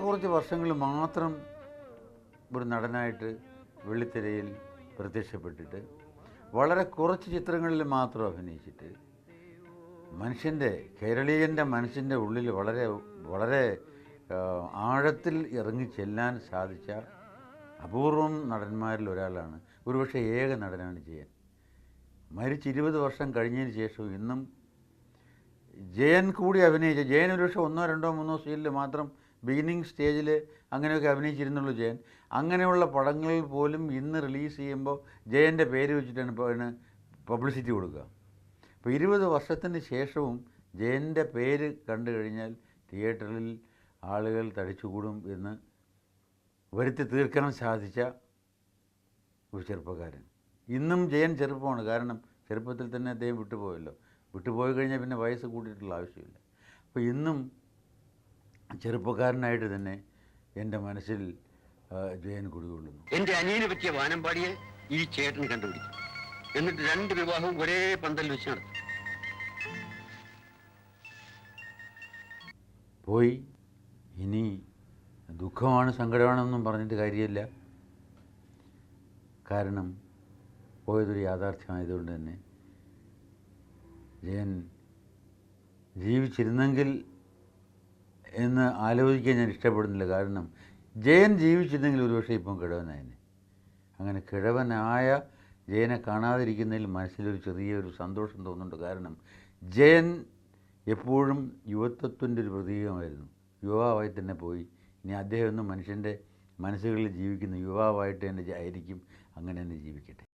കുറച്ച് വർഷങ്ങൾ മാത്രം ഒരു നടനായിട്ട് വെള്ളിത്തിരയിൽ പ്രത്യക്ഷപ്പെട്ടിട്ട് വളരെ കുറച്ച് ചിത്രങ്ങളിൽ മാത്രം അഭിനയിച്ചിട്ട് മനുഷ്യന്റെ കേരളീയന്റെ മനസ്സിന്റെ ഉള്ളിൽ വളരെ വളരെ ആഴത്തിൽ ഇറങ്ങി ചെല്ലാൻ സാധിച്ച അപൂർവം നടന്മാരിൽ ഒരാളാണ്. ഒരുപക്ഷെ ഏക നടനാണ് ജയൻ. മരിച്ച് ഇരുപത് വർഷം കഴിഞ്ഞതിന് ശേഷവും ഇന്നും ജയൻ കൂടി അഭിനയിച്ച ജയൻ ഒരുപക്ഷെ ഒന്നോ രണ്ടോ മൂന്നോ സീനിൽ മാത്രം ബിഗിനിങ് സ്റ്റേജിൽ അങ്ങനെയൊക്കെ അഭിനയിച്ചിരുന്നുള്ളൂ ജയൻ. അങ്ങനെയുള്ള പടങ്ങളിൽ പോലും ഇന്ന് റിലീസ് ചെയ്യുമ്പോൾ ജയന്റെ പേര് വെച്ചിട്ടാണ് ഇപ്പോൾ അതിന് പബ്ലിസിറ്റി കൊടുക്കുക. അപ്പോൾ ഇരുപത് വർഷത്തിന് ശേഷവും ജയന്റെ പേര് കണ്ടു കഴിഞ്ഞാൽ തിയേറ്ററിൽ ആളുകൾ തടിച്ചുകൂടും എന്ന് വരുത്തി തീർക്കാൻ സാധിച്ച ഒരു ചെറുപ്പക്കാരൻ. ഇന്നും ജയൻ ചെറുപ്പമാണ്. കാരണം ചെറുപ്പത്തിൽ തന്നെ അദ്ദേഹം വിട്ടുപോയല്ലോ. വിട്ടുപോയി കഴിഞ്ഞാൽ പിന്നെ വയസ്സ് കൂട്ടിയിട്ടുള്ള ആവശ്യമില്ല. അപ്പോൾ ഇന്നും ചെറുപ്പക്കാരനായിട്ട് തന്നെ എന്റെ മനസ്സിൽ ജയൻ കുടികൊള്ളുന്നു. എന്റെ അനിയനെ പറ്റിയ വാനമ്പാടിയെ ഈ ചേട്ടൻ കണ്ടുപിടിച്ചു എന്നിട്ട് രണ്ട് വിവാഹവും ഒരേ പന്തൽ വെച്ച് നടത്തി. പോയി. ഇനി ദുഃഖമാണ് സങ്കടമാണെന്നൊന്നും പറഞ്ഞിട്ട് കാര്യമില്ല. കാരണം പോയതൊരു യാഥാർത്ഥ്യമായതുകൊണ്ട് തന്നെ ജയൻ ജീവിച്ചിരുന്നെങ്കിൽ എന്ന് ആലോചിക്കാൻ ഞാൻ ഇഷ്ടപ്പെടുന്നില്ല. കാരണം ജയൻ ജീവിച്ചിരുന്നെങ്കിൽ ഒരുപക്ഷെ ഇപ്പം കിഴവനായനെ. അങ്ങനെ കിഴവനായ ജയനെ കാണാതിരിക്കുന്നതിൽ മനസ്സിലൊരു ചെറിയൊരു സന്തോഷം തോന്നുന്നുണ്ട്. കാരണം ജയൻ എപ്പോഴും യുവത്വത്തിന്റെ ഒരു പ്രതീകമായിരുന്നു. യുവാവായി തന്നെ പോയി. ഇനി അദ്ദേഹം ഒന്നും മനുഷ്യന്റെ മനസ്സുകളിൽ ജീവിക്കുന്ന യുവാവായിട്ട് തന്നെ ആയിരിക്കും. അങ്ങനെ തന്നെ ജീവിക്കട്ടെ.